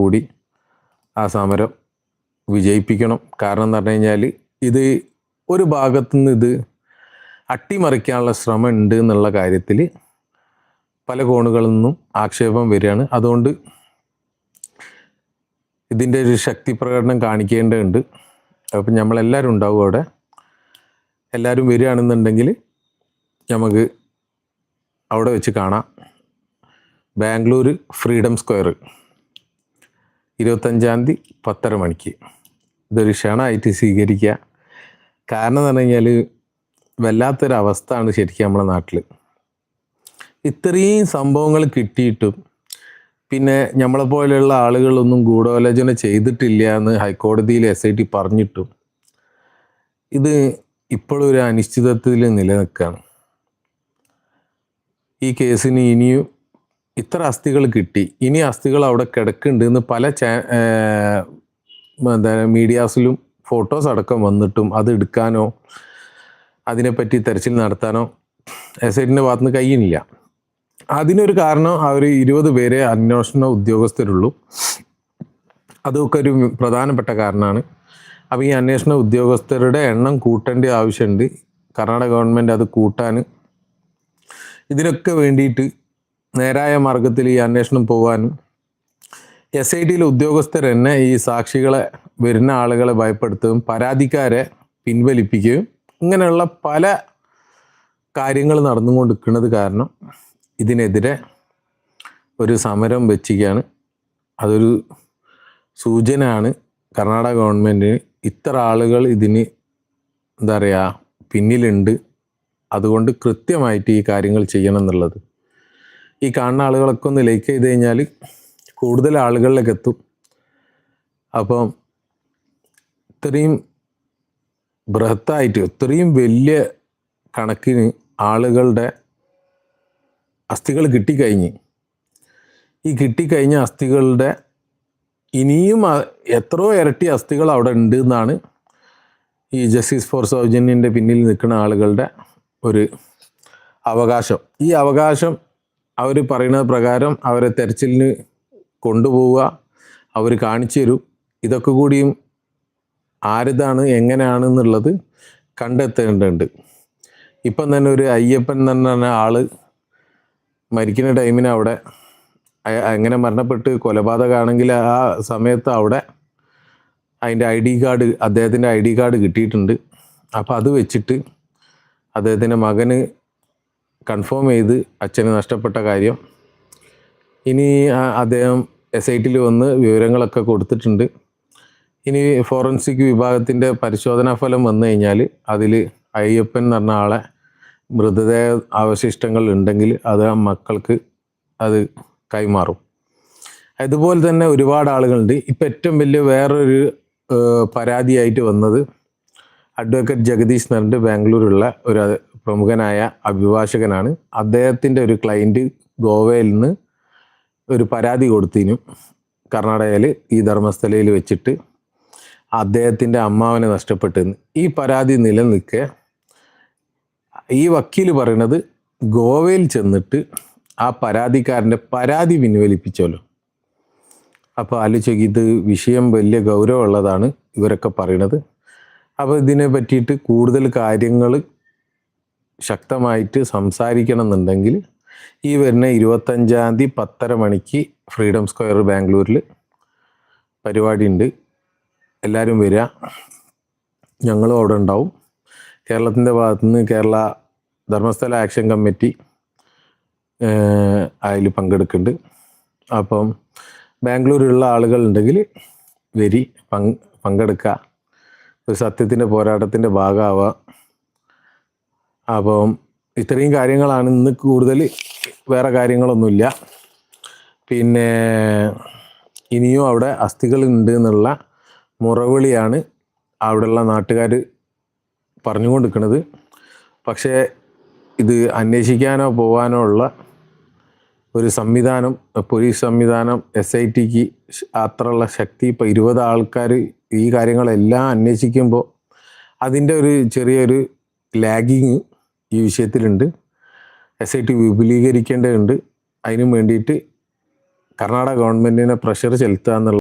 കൂടി ആ സമരം വിജയിപ്പിക്കണം. കാരണം എന്ന് പറഞ്ഞു കഴിഞ്ഞാൽ ഇത് ഒരു ഭാഗത്തുനിന്ന് ഇത് അട്ടിമറിക്കാനുള്ള ശ്രമം ഉണ്ട് എന്നുള്ള കാര്യത്തിൽ പല കോണുകളിൽ നിന്നും ആക്ഷേപം വരികയാണ്. അതുകൊണ്ട് ഇതിന്റെ ഒരു ശക്തി പ്രകടനം കാണിക്കേണ്ടതുണ്ട്. അപ്പം നമ്മളെല്ലാവരും ഉണ്ടാവും അവിടെ. എല്ലാവരും വരികയാണെന്നുണ്ടെങ്കിൽ നമുക്ക് അവിടെ വെച്ച് കാണാം. ബാംഗ്ലൂർ ഫ്രീഡം സ്ക്വയർ ഇരുപത്തഞ്ചാം തീയതി പത്തര മണിക്ക്. ഇതൊരു ക്ഷണമായിട്ട് സ്വീകരിക്കുക. കാരണം എന്ന് പറഞ്ഞു കഴിഞ്ഞാൽ വല്ലാത്തൊരവസ്ഥയാണ് ശരിക്കും നമ്മുടെ നാട്ടിൽ ഇത്രയും സംഭവങ്ങൾ കിട്ടിയിട്ടും പിന്നെ നമ്മളെ പോലെയുള്ള ആളുകളൊന്നും ഗൂഢാലോചന ചെയ്തിട്ടില്ല എന്ന് ഹൈക്കോടതിയിൽ എസ് ഐ ടി പറഞ്ഞിട്ടും ഇത് ഇപ്പോഴും ഒരു അനിശ്ചിതത്വത്തിൽ നിലനിൽക്കുകയാണ്. ഈ കേസിന് ഇനിയും ഇത്ര അസ്ഥികൾ കിട്ടി. ഇനി അസ്ഥികൾ അവിടെ കിടക്കുന്നുണ്ട് എന്ന് പല ചാ എന്താ മീഡിയാസിലും ഫോട്ടോസ് അടക്കം വന്നിട്ടും അത് എടുക്കാനോ അതിനെപ്പറ്റി തെരച്ചിൽ നടത്താനോ എസ് ഐറ്റിന്റെ ഭാഗത്തുനിന്ന് കഴിയുന്നില്ല. അതിനൊരു കാരണം അവർ ഇരുപത് പേരെ അന്വേഷണ ഉദ്യോഗസ്ഥരുള്ളൂ. അതൊക്കെ ഒരു പ്രധാനപ്പെട്ട കാരണമാണ്. അപ്പോൾ ഈ അന്വേഷണ ഉദ്യോഗസ്ഥരുടെ എണ്ണം കൂട്ടേണ്ട ആവശ്യമുണ്ട്. കർണാടക ഗവൺമെന്റ് അത് കൂട്ടാൻ ഇതിനൊക്കെ വേണ്ടിയിട്ട് നേരായ മാർഗത്തിൽ ഈ അന്വേഷണം പോകാനും എസ് ഐ ടിയിലെ ഉദ്യോഗസ്ഥർ തന്നെ ഈ സാക്ഷികളെ വരുന്ന ആളുകളെ ഭയപ്പെടുത്തുകയും പരാതിക്കാരെ പിൻവലിപ്പിക്കുകയും ഇങ്ങനെയുള്ള പല കാര്യങ്ങൾ നടന്നുകൊണ്ടിരിക്കുന്നത് കാരണം ഇതിനെതിരെ ഒരു സമരം വെച്ചിരിക്കുകയാണ്. അതൊരു സൂചനയാണ്. കർണാടക ഗവൺമെന്റിന് ഇത്ര ആളുകൾ ഇതിന് എന്താ പറയുക പിന്നിലുണ്ട്. അതുകൊണ്ട് കൃത്യമായിട്ട് ഈ കാര്യങ്ങൾ ചെയ്യണം എന്നുള്ളത്. ഈ കാണുന്ന ആളുകളൊക്കെ ഒന്ന് ലൈക്ക് ചെയ്ത് കഴിഞ്ഞാൽ കൂടുതൽ ആളുകളിലേക്ക് എത്തും. അപ്പം ഇത്രയും ബൃഹത്തായിട്ട് ഇത്രയും വലിയ കണക്കിന് ആളുകളുടെ അസ്ഥികൾ കിട്ടിക്കഴിഞ്ഞ് ഈ കിട്ടിക്കഴിഞ്ഞ അസ്ഥികളുടെ ഇനിയും എത്രയോ ഇരട്ടി അസ്ഥികൾ അവിടെ ഉണ്ട് എന്നാണ് ഈ ജസ്റ്റിസ് ഫോർ സൗജന്യന്റെ പിന്നിൽ നിൽക്കുന്ന ആളുകളുടെ ഒരു അവകാശം. ഈ അവകാശം അവർ പറയുന്നത് പ്രകാരം അവരെ തെരച്ചിലിന് കൊണ്ടുപോവുക അവർ കാണിച്ചു തരും. ഇതൊക്കെ കൂടിയും ആരിതാണ് എങ്ങനെയാണെന്നുള്ളത് കണ്ടെത്തേണ്ടതുണ്ട്. ഇപ്പം തന്നെ ഒരു അയ്യപ്പൻ എന്ന് പറഞ്ഞ ആൾ മരിക്കുന്ന ടൈമിന് അവിടെ എങ്ങനെ മരണപ്പെട്ട് കൊലപാതകമാണെങ്കിൽ ആ സമയത്ത് അവിടെ അതിന്റെ ഐ ഡി കാർഡ് അദ്ദേഹത്തിന്റെ ഐ ഡി കാർഡ് കിട്ടിയിട്ടുണ്ട്. അപ്പോൾ അത് വെച്ചിട്ട് അദ്ദേഹത്തിന്റെ മകന് കൺഫേം ചെയ്ത് അച്ഛന് നഷ്ടപ്പെട്ട കാര്യം. ഇനി അദ്ദേഹം എസ് ഐ ടിയിൽ വന്ന് വിവരങ്ങളൊക്കെ കൊടുത്തിട്ടുണ്ട്. ഇനി ഫോറൻസിക് വിഭാഗത്തിന്റെ പരിശോധനാ ഫലം വന്നു കഴിഞ്ഞാൽ അതിൽ അയ്യപ്പൻ എന്ന് പറഞ്ഞ ആളെ മൃതദേഹ അവശിഷ്ടങ്ങൾ ഉണ്ടെങ്കിൽ അത് ആ മക്കൾക്ക് അത് കൈമാറും. അതുപോലെ തന്നെ ഒരുപാട് ആളുകളുണ്ട്. ഇപ്പം ഏറ്റവും വലിയ വേറൊരു പരാതിയായിട്ട് വന്നത് അഡ്വക്കേറ്റ് ജഗദീഷ് പറഞ്ഞിട്ട് ബാംഗ്ലൂരുള്ള ഒരു പ്രമുഖനായ അഭിഭാഷകനാണ്. അദ്ദേഹത്തിന്റെ ഒരു ക്ലയന്റ് ഗോവയിൽ നിന്ന് ഒരു പരാതി കൊടുത്തിനും കർണാടകയിൽ ഈ ധർമ്മസ്ഥലയിൽ വെച്ചിട്ട് അദ്ദേഹത്തിന്റെ അമ്മാവനെ നഷ്ടപ്പെട്ടെന്ന് ഈ പരാതി നിലനിൽക്കെ ഈ വക്കീൽ പറയണത് ഗോവയിൽ ചെന്നിട്ട് ആ പരാതിക്കാരന്റെ പരാതി പിൻവലിപ്പിച്ചല്ലോ അപ്പോൾ ആലോചിച്ച് ഇത് വിഷയം വലിയ ഗൗരവമുള്ളതാണ് ഇവരൊക്കെ പറയണത് അപ്പോൾ ഇതിനെ പറ്റിയിട്ട് കൂടുതൽ കാര്യങ്ങൾ ശക്തമായിട്ട് സംസാരിക്കണം എന്നുണ്ടെങ്കിൽ ഈ വരുന്ന ഇരുപത്തഞ്ചാം തീയതി പത്തര മണിക്ക് ഫ്രീഡം സ്ക്വയർ ബാംഗ്ലൂരിൽ പരിപാടി ഉണ്ട് എല്ലാവരും വരിക. ഞങ്ങളും അവിടെ ഉണ്ടാവും. കേരളത്തിന്റെ ഭാഗത്തുനിന്ന് കേരള ധർമ്മസ്ഥല ആക്ഷൻ കമ്മിറ്റി അതിൽ പങ്കെടുക്കുന്നുണ്ട്. അപ്പം ബാംഗ്ലൂരിലുള്ള ആളുകളുണ്ടെങ്കിൽ വരി പങ്ക് പങ്കെടുക്കുക. ഒരു സത്യത്തിന്റെ പോരാട്ടത്തിന്റെ ഭാഗമാവുക. അപ്പം ഇത്രയും കാര്യങ്ങളാണ് ഇന്ന് കൂടുതൽ വേറെ കാര്യങ്ങളൊന്നുമില്ല. പിന്നെ ഇനിയും അവിടെ അസ്ഥികൾ ഉണ്ട് എന്നുള്ള മുറവിളിയാണ് അവിടെയുള്ള നാട്ടുകാർ പറഞ്ഞുകൊണ്ടിരിക്കുന്നത്. പക്ഷേ ഇത് അന്വേഷിക്കാനോ പോകാനോ ഉള്ള ഒരു സംവിധാനം പോലീസ് സംവിധാനം എസ് ഐ ടിക്ക് അത്രയുള്ള ശക്തി ഇപ്പോൾ ഇരുപത് ആൾക്കാർ ഈ കാര്യങ്ങളെല്ലാം അന്വേഷിക്കുമ്പോൾ അതിന്റെ ഒരു ചെറിയൊരു ലാഗിങ് ഈ വിഷയത്തിലുണ്ട്. എസ് ഐ ടി വിപുലീകരിക്കേണ്ടതുണ്ട്. അതിനും വേണ്ടിയിട്ട് കർണാടക ഗവൺമെന്റിനെ പ്രഷർ ചെലുത്തുക എന്നുള്ള